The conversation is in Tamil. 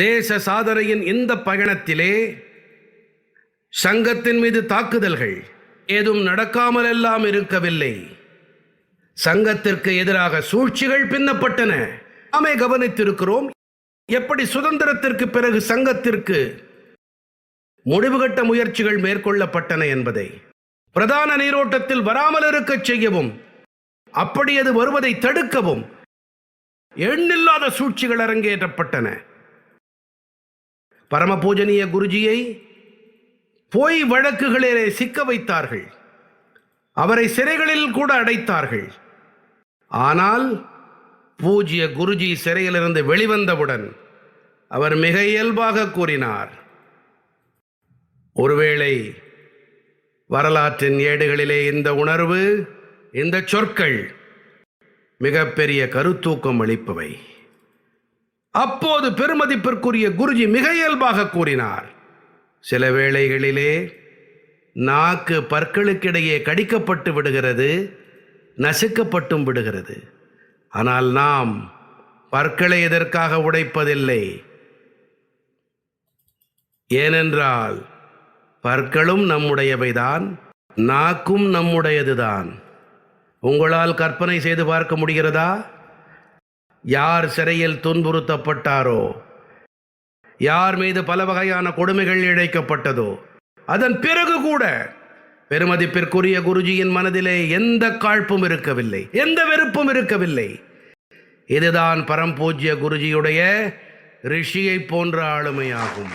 தேச சாதனையின் இந்த பயணத்திலே சங்கத்தின் மீது தாக்குதல்கள் ஏதும் நடக்காமல் எல்லாம் இருக்கவில்லை. சங்கத்திற்கு எதிராக சூழ்ச்சிகள் பின்னப்பட்டன. நாமே கவனித்திருக்கிறோம் எப்படி சுதந்திரத்திற்கு பிறகு சங்கத்திற்கு முடிவுகட்ட முயற்சிகள் மேற்கொள்ளப்பட்டன என்பதை பிரதான நீரோட்டத்தில் வராமல் இருக்கச் செய்யவும் அப்படி அது வருவதை தடுக்கவும் எண்ணில்லாத சூழ்ச்சிகள் அரங்கேற்றப்பட்டன. பரமபூஜனிய குருஜியை பொய் வழக்குகளிலே சிக்க வைத்தார்கள். அவரை சிறைகளில் கூட அடைத்தார்கள். ஆனால் பூஜ்ய குருஜி சிறையிலிருந்து வெளிவந்தவுடன் அவர் மிக இயல்பாக கூறினார். ஒருவேளை வரலாற்றின் ஏடுகளிலே இந்த உணர்வு இந்த சொற்கள் மிகப்பெரிய கருத்தூக்கம் அளிப்பவை. அப்போது பெருமதிப்பிற்குரிய குருஜி மிக இயல்பாக கூறினார் சில வேளைகளிலே நாக்கு பற்களுக்கிடையே கடிக்கப்பட்டு விடுகிறது நசுக்கப்பட்டும் விடுகிறது. ஆனால் நாம் பற்களை எதற்காக உடைப்பதில்லை? ஏனென்றால் பற்களும் நம்முடையவைதான் நாக்கும் நம்முடையதுதான். உங்களால் கற்பனை செய்து பார்க்க முடிகிறதா? யார் சிறையில் துன்புறுத்தப்பட்டாரோ? யார் மீது பல வகையான கொடுமைகள் இழைக்கப்பட்டதோ? அதன் பிறகு கூட பெருமதிப்பிற்குரிய குருஜியின் மனதிலே எந்த காழ்ப்பும் இருக்கவில்லை எந்த வெறுப்பும் இருக்கவில்லை. இதுதான் பரம்பூஜ்ய குருஜியுடைய ரிஷியை போன்ற ஆளுமையாகும்.